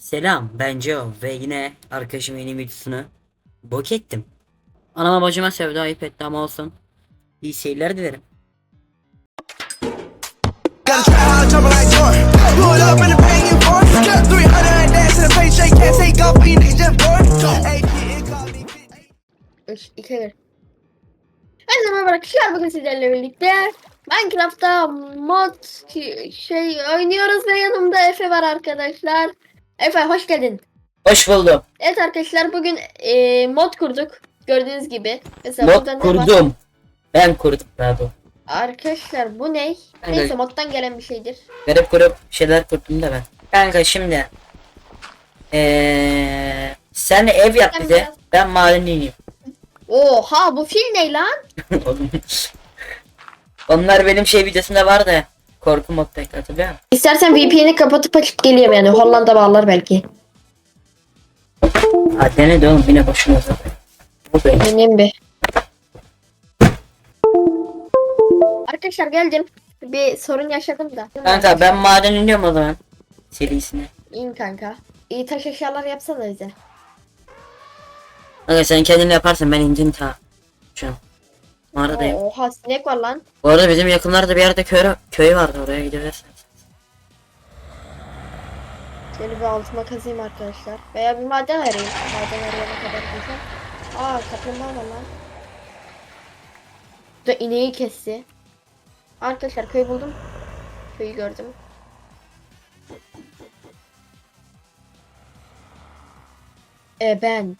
Selam ben Joe ve yine arkadaşım yeni videosunu bok ettim. Anama bacıma sevdi ayıp etti ama olsun. İyi seyirler dilerim. Gotta try hard, jumping like Jordan. Pull up in the pain you for. Got 300 and dance in the paycheck. Can't take off, you niggas just bored. AP incoming. 3, 2, 1. Herkese merhaba arkadaşlar bugün sizlerle birlikte Minecraft'ta mod ki- şey oynuyoruz ve yanımda Efe var arkadaşlar. Efe hoş geldin. Hoş buldum. Evet arkadaşlar bugün e, mod kurduk. Gördüğünüz gibi. Mesela Mod ne var? kurdum. Ben kurdum daha doğrusu. Arkadaşlar bu ne? Ben Neyse moddan gelen bir şeydir. Garip grup şeyler kurdum da ben. Kanka şimdi. Eee sen ev yap Ben bize. biraz- Ben maden ineyim. Oha bu fil ne lan? Oğlum. Onlar benim şey videosunda var Korku moddaki hatırlıyor musun? İstersen VPN'i kapatıp açıp geliyorum yani Hollanda bağlar belki. Ha dene de oğlum yine boşuna zaten. Bu benim. Benim bir. Arkadaşlar geldim. Bir sorun yaşadım da. Kanka ben maden iniyorum o zaman. Serisine. İn kanka. İyi taş eşyalar yapsana bize. Kanka sen kendin yaparsın ben indim ta. Mağaradayım. Oha sinek var lan. Bu arada bizim yakınlarda bir yerde köy, köy vardı oraya gidebilirsiniz. Şöyle bir altıma kazayım arkadaşlar. Veya bir maden arayayım. Maden arayana kadar güzel. Aa kaplumbağa var lan. Bu da ineği kesti. Arkadaşlar köy buldum. Köyü gördüm. Eben.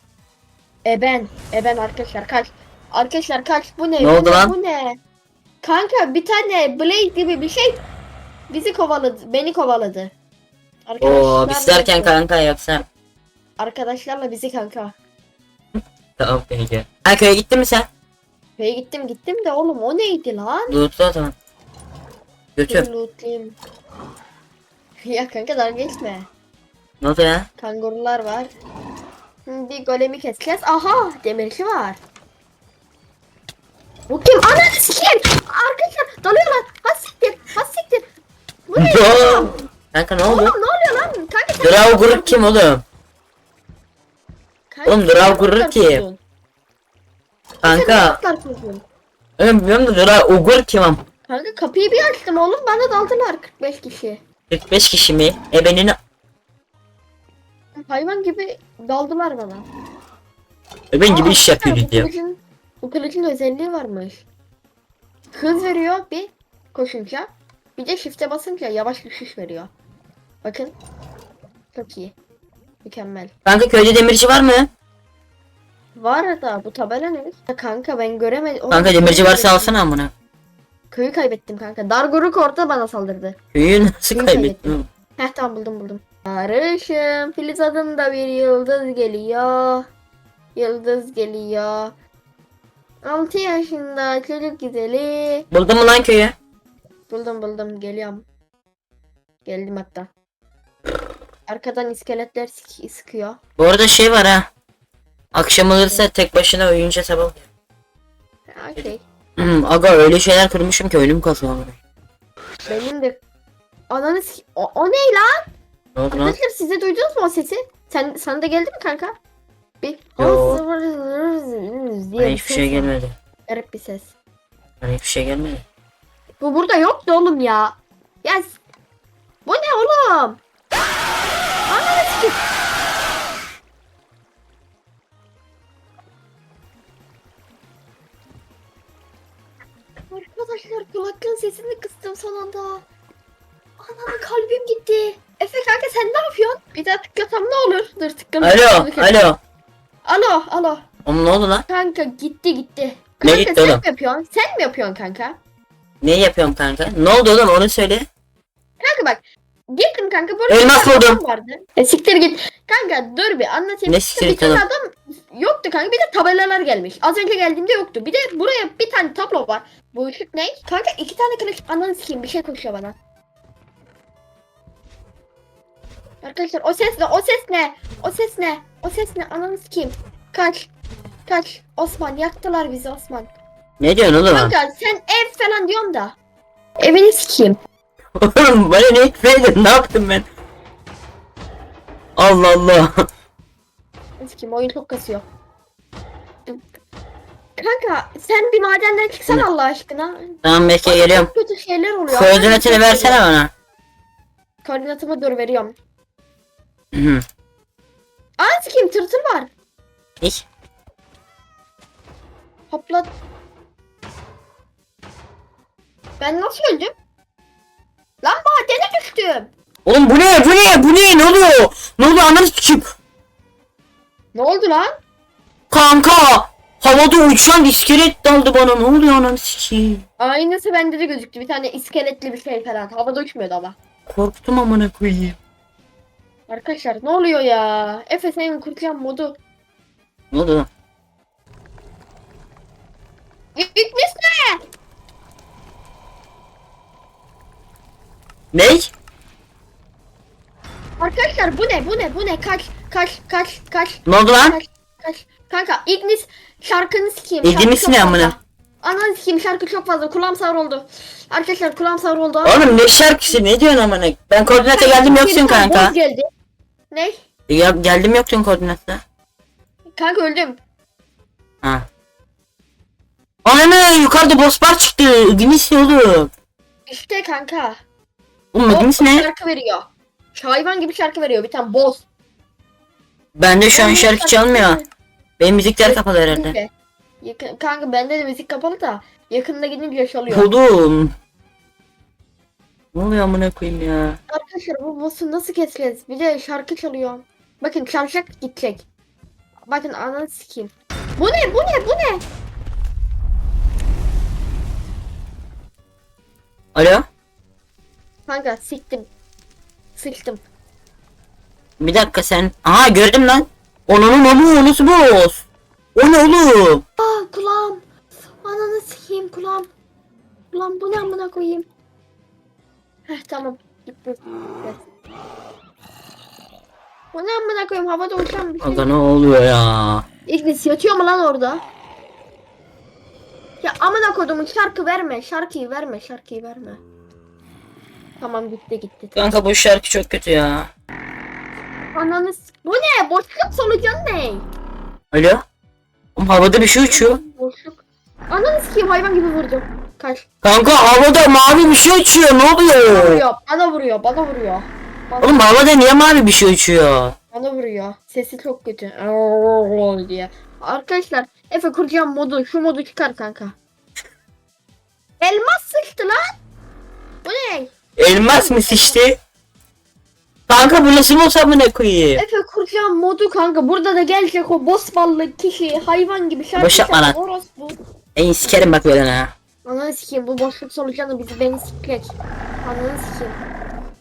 Eben. Eben arkadaşlar kaç. Arkadaşlar kaç. Bu ne? Ne Bu oldu lan? Bu ne? Kanka bir tane Blade gibi bir şey bizi kovaladı. Beni kovaladı. Oo biz derken kanka yoksa. Arkadaşlarla bizi kanka. Tamam peki. Ha köye gittin mi sen? Köye gittim gittim de oğlum o neydi lan? Lootlu o zaman. Götür. Dur lootlayayım. ya kanka dalga geçme. Ne oldu ya? Kangurular var. Hı, Bir golemi keseceğiz. Aha demirci var. Bu kim? Ananı sikeyim. Arkadaşlar dalıyorlar. Ha siktir. Ha siktir. Bu ne? Oğlum. Kanka ne oldu? Oğlum ne oluyor lan? Kanka sen Drav Guruk kim oğlum? Kanka, Oğlum, sen? Sen ne Kanka. Oğlum bilmiyorum da Drav Ugur kim am? Kanka kapıyı bir açtım oğlum bana daldılar 45 kişi. 45 kişi mi? E benim Hayvan gibi daldılar bana. e ben gibi iş yapıyor diyor. Bu kılıcın özelliği varmış. Hız veriyor bir koşunca. Bir de shift'e basınca yavaş düşüş veriyor. Bakın. Çok iyi. Mükemmel. Kanka köyde demirci var mı? Var da bu tabela ne? Ya Kanka ben göremedim. Oğlum, Kanka demirci varsa kaybettim. alsana amına. Köyü kaybettim kanka. Darguruk orada bana saldırdı. Köyü nasıl Köyü kaybettin? Heh tamam buldum buldum. Barışım Filiz adında bir yıldız geliyor. Yıldız geliyor. 6 yaşında çocuk güzeli. Buldun mu lan köyü? Buldum buldum geliyorum. Geldim hatta. Arkadan iskeletler sık- sıkıyor. Bu arada şey var ha. Akşam olursa tek başına oyunca sabah. Okey. Hmm, aga öyle şeyler kırmışım ki ölüm kasıyor. Benim de Ananı o, o ne lan? Ne oldu lan? Arkadaşlar siz de duydunuz mu o sesi? Sen sana da geldi mi kanka? Bir Yo. diye Bana bir hiçbir ses şey var. gelmedi. Garip bir ses. Bana hiçbir şey gelmedi. Bu burada yoktu oğlum ya. Ya s- bu ne oğlum? Ananı sikeyim. Arkadaşlar kulaklığın sesini kıstım son anda. Ananı kalbim gitti. Efe kanka sen ne yapıyorsun? Bir daha tıklasam ne olur? Dur tıklama. Alo, alo. Alo, alo. Oğlum ne oldu lan? Kanka gitti gitti. Ne Kanka gitti sen oğlum? mi yapıyorsun? Sen mi yapıyorsun kanka? Ne yapıyorum kanka? Ne oldu oğlum onu söyle. Kanka bak. Gittim kanka burada Elmas tane buldum. adam vardı. E siktir git. Kanka dur bir anlatayım. Ne siktir bir git tane oğlum? adam yoktu kanka bir de tabelalar gelmiş. Az önce geldiğimde yoktu. Bir de buraya bir tane tablo var. Bu ışık ne? Kanka iki tane kılıç ananı sikeyim bir şey konuşuyor bana. Arkadaşlar o ses ne? O ses ne? O ses ne? O ses ne? Ananı sikeyim. Kaç. Kaç. Osman yaktılar bizi Osman. Ne diyorsun oğlum? Kanka sen ev falan diyorsun da. Evini sikeyim. Oğlum bana ne etmeydin ne yaptım ben? Allah Allah. Kim oyun çok kasıyor. Kanka sen bir madenden çıksana Allah aşkına. tamam Bana geliyorum. Çok kötü şeyler oluyor. Koordinatını versene bana. Koordinatımı dur veriyorum. Hı. Aa kim tırtıl var. İyi. Hopla. Ben nasıl öldüm? Lan madene düştüm. Oğlum bu ne? Bu ne? Bu ne? Ne oluyor? Ne oluyor? Ananı sikeyim. Ne oldu lan? Kanka. Havada uçan iskelet daldı bana. Ne oluyor ananı sikeyim? Aynısı bende de gözüktü. Bir tane iskeletli bir şey falan. Havada uçmuyordu ama. Korktum amına koyayım. Arkadaşlar ne oluyor ya? Efe senin kurtulayan modu. Ne oldu lan? Gitmiş ne? Arkadaşlar bu ne? Bu ne? Bu ne? Kaç kaç kaç kaç Ne oldu lan? kaç kaç. Kanka Ignis şarkını sikeyim. Ignis ne amına? Ananı sikeyim şarkı çok fazla. Kulağım sağır oldu. Arkadaşlar kulağım sağır oldu. Oğlum ne şarkısı? Ne diyorsun amına? Ben koordinata geldim yoksun kanka. boz geldi. Ne? Ya, geldim yoktun koordinatta. Kanka öldüm. Ha. Ananı yukarıda boss bar çıktı. Ne oğlum? İşte kanka. Oğlum O ne? Şarkı veriyor. Hayvan gibi şarkı veriyor. Bir tane boss. Bende şu an şarkı çalmıyor. Benim müzikler kapalı herhalde. Yakın, kanka bende de müzik kapalı da yakında gidince çalıyor. Oğlum. Ne oluyor amına koyayım ya? Arkadaşlar bu boss'u nasıl keseceğiz? Bir de şarkı çalıyor. Bakın çalacak gidecek. Bakın ananı sikeyim. Bu ne? Bu ne? Bu ne? Alo? Kanka siktim. Sıçtım. Bir dakika sen. Aha gördüm lan. Onun onu nasıl boss? O ne oğlum? Aa kulağım. Ananı sikeyim kulağım. Kulağım bu ne amına koyayım. Heh tamam. Gitti. Bu ne amına koyayım havada uçan bir şey. Aga ne oluyor ya? İgnis yatıyor mu lan orada? Ya amına kodumun şarkı verme. Şarkıyı verme. Şarkıyı verme. Tamam gitti gitti. Kanka bu şarkı çok kötü ya. Ananı s- Bu ne? Boşluk solucan ne? Alo? Oğlum havada bir şey uçuyor. Boşluk. Ananı sikeyim hayvan gibi vurdum. Kaç. Kanka havada mavi bir şey uçuyor. Ne oluyor? Vuruyor. Bana vuruyor. Bana vuruyor. Bana, Oğlum havada niye mavi bir şey uçuyor? bana vuruyor. Sesi çok kötü. Diye. Arkadaşlar Efe kuracağım modu. Şu modu çıkar kanka. Elmas sıçtı lan. Bu ne? Elmas mı sıçtı? Kanka bu nasıl boss amına koyayım? Efe kuracağım modu kanka. Burada da gelecek o boss ballı kişi hayvan gibi şarkı Boş yapma lan. orospu. En sikerim bak böyle ha. Ananı sikeyim bu boşluk solucanı bizi beni sikecek. Ananı sikeyim.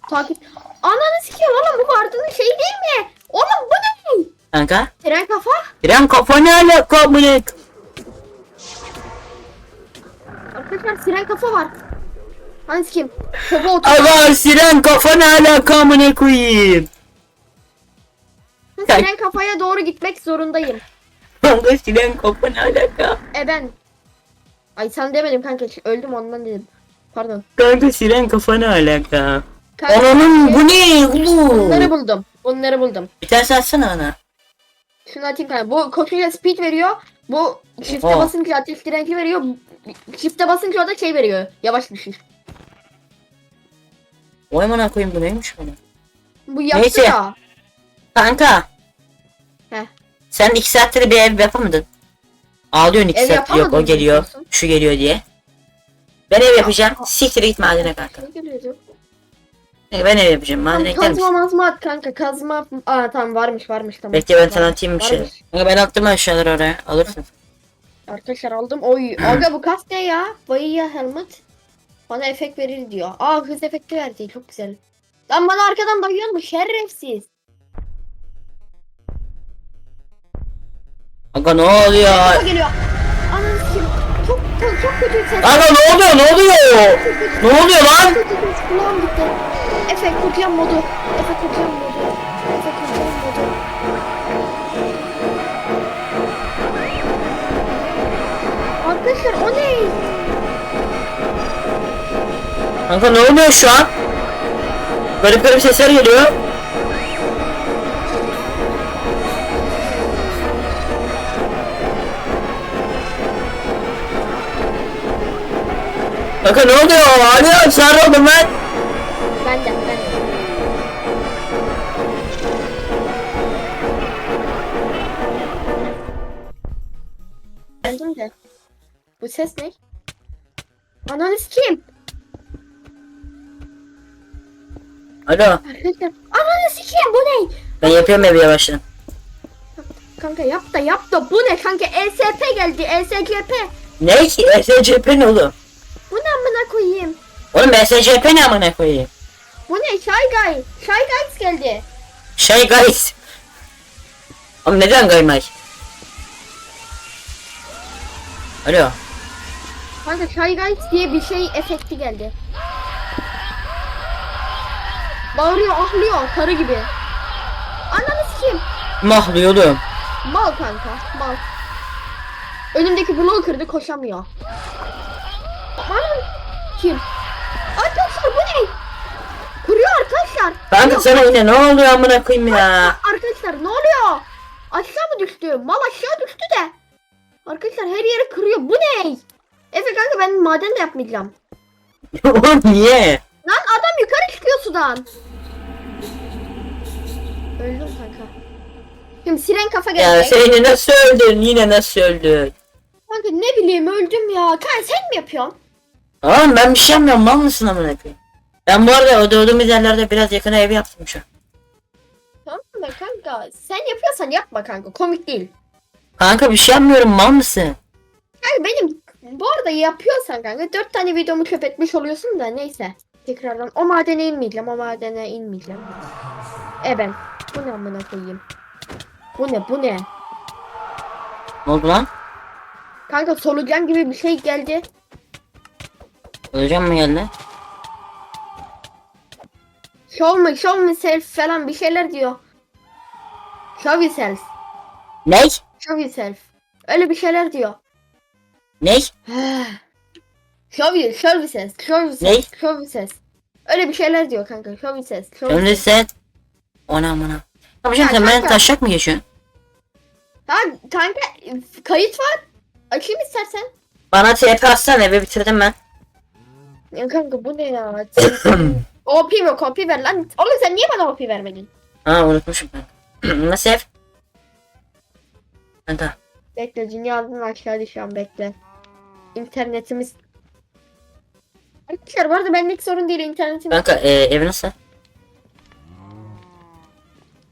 Takip. Ananı sikeyim oğlum bu vardığın şey değil mi? Oğlum bu ne? Kanka? Tren kafa. Tren kafa ne alaka amına? Arkadaşlar siren kafa var. Ananı sikeyim. Topa otur. Aga siren kafa ne alaka amına koyayım? Siren kafaya doğru gitmek zorundayım. Kanka siren kafa ne alaka? E ben. Ay sen demedim kanka. Öldüm ondan dedim. Pardon. Kanka siren kafa ne alaka? Kanka, Ananın bu ne Bunları buldum. Bunları buldum. Bir tane satsana ana. Şunu atayım kanka. Bu koşunca speed veriyor. Bu shift'e Aa. basınca ateş direnci veriyor. Shift'e basınca o da şey veriyor. Yavaş düşüş. Oy amına koyayım bu neymiş bunu? Bu yaptı Neyse. ya. Kanka. Heh. Sen iki saattir bir ev yapamadın. Ağlıyorsun iki Ev saat. Yok o geliyor. diyorsun. Şu geliyor diye. Ben ev yapacağım. Siktir git madene kanka. Ne geliyordu? Ne, Ben ev yapacağım. Madene gider Kazma mazma at kanka. Kazma. Aa tamam varmış varmış tamam. Bekle ben sana atayım bir şey. varmış. Kanka ben attım aşağılara oraya. Alırsın. Arkadaşlar aldım. Oy. Aga bu kas ne ya? Bayıya helmet. Bana efekt verir diyor. Aa hız efekti verdi. Çok güzel. Lan bana arkadan dayıyor mu? Şerefsiz. Kanka ne oluyor? Kafa geliyor. Ananı sikeyim. Çok, çok, çok kötü ses. Kanka ne oluyor? Ne oluyor? Ne oluyor lan? Çok kötü ses. Kulağım gitti. Efe kuracağım modu. Efe kuracağım modu. Efe kuracağım modu. Arkadaşlar o ne? Kanka ne oluyor şu an? Garip garip sesler geliyor. Kanka ne oluyor? Alo sarı oldum ben. Ben de ben de. Geldim de. Bu ses ne? Ananı sikeyim. Alo. Ananı sikeyim bu ne? ben yapıyorum evi yavaştan. Kanka yap da yap da bu ne kanka ESP geldi ESCP. Ne ki? SCP ne oğlum? Oğlum SCP ne amına koyayım? Bu ne Shy Guy? Shy Guys geldi. Şey guys. Oğlum neden gaymay? Alo. Kanka Shy Guys diye bir şey efekti geldi. Bağırıyor ahlıyor karı gibi. Ananı sikeyim. Mahlıyordum. Mal kanka mal. Önümdeki bloğu kırdı koşamıyor. Aman kim? Arkadaşlar bu ne? Kuruyor arkadaşlar. Kanka Yok, sana yine ne oluyor amına koyayım ya? Arkadaşlar ne oluyor? Aşağı mı düştü? Mal aşağı düştü de. Arkadaşlar her yeri kırıyor. Bu ne? Efe kanka ben maden de yapmayacağım. Oğlum niye? Lan adam yukarı çıkıyor sudan. Öldüm kanka. Şimdi siren kafa Ya gelecek. sen yine nasıl öldün? Yine nasıl öldün? Kanka ne bileyim öldüm ya. Kanka sen mi yapıyorsun? Oğlum ben bir şey yapmıyorum mal mısın amına koyayım? Ben bu arada o doğduğumuz yerlerde biraz yakına ev yaptım şu an. Tamam mı kanka? Sen yapıyorsan yapma kanka. Komik değil. Kanka bir şey yapmıyorum mal mısın? Kanka benim bu arada yapıyorsan kanka dört tane videomu çöp etmiş oluyorsun da neyse. Tekrardan o madene inmeyeceğim. O madene inmeyeceğim. E ben. Bu ne amına koyayım? Bu ne bu ne? Ne oldu lan? Kanka solucan gibi bir şey geldi. Öleceğim mi geldi? Show me, show me self falan bir şeyler diyor. Show yourself. Ne? Show yourself. Öyle bir şeyler diyor. Ne? show you, show yourself. Show yourself. Ne? Show yourself. Öyle bir şeyler diyor kanka. Show yourself. Show Şimdi sen... Ona amına. Yapacağım Ya sen ben taşak mı geçiyorsun? Ha kanka kayıt var. Açayım istersen. Bana TP atsana evi bitirdim ben. Ya kanka bu ne ya? OP mi? OP ver lan. Oğlum sen niye bana OP vermedin? Ha unutmuşum ben. Nasıl ev? Kanka. Bekle dünyanın aşağı düşüyorum bekle. İnternetimiz Arkadaşlar bu arada benlik sorun değil internetimiz. Kanka e, ev nasıl?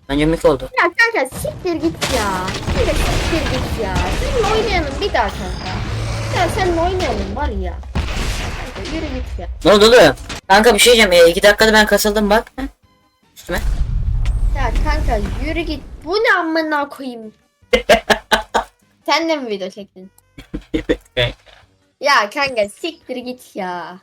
Bence mük oldu. Ya kanka siktir git ya. Kanka siktir git ya. Seninle oynayalım bir daha kanka. Ya seninle oynayalım var ya. Kanka yürü git ya. Ne oldu oğlum? Kanka bir şey diyeceğim. E, iki dakikada ben kasıldım bak. Heh. Üstüme. Ya kanka yürü git. Bu ne amına koyayım. Sen de mi video çektin? Ya kanka siktir git ya.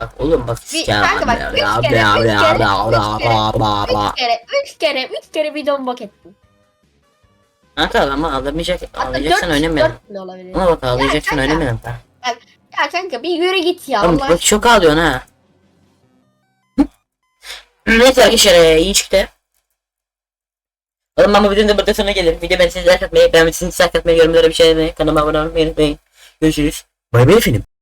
bak oğlum bak. Bir- kanka bak, üç Ya, kere, ya, üç ya, kere, ya, üç ya, kere, ya, ya, ya. Üç kere, üç kere, üç kere videomu bok ettin. Kanka ama ağlamayacak. Hatta Ağlayacaksan dört, oynamayalım. dört bile olabilir. Bak ağlayacaksan kanka. oynamayalım. Ya kanka bir yürü git ya. Oğlum Allah bak çok ağlıyorsun ha. Neyse arkadaşlar e, iyi çıktı. Oğlum ben bu videonun da burada sonuna gelirim. Video ben sizi like atmayı, ben sizi like yorumlara bir şey demeyi, kanalıma abone olmayı unutmayın. Görüşürüz. Bay bay efendim.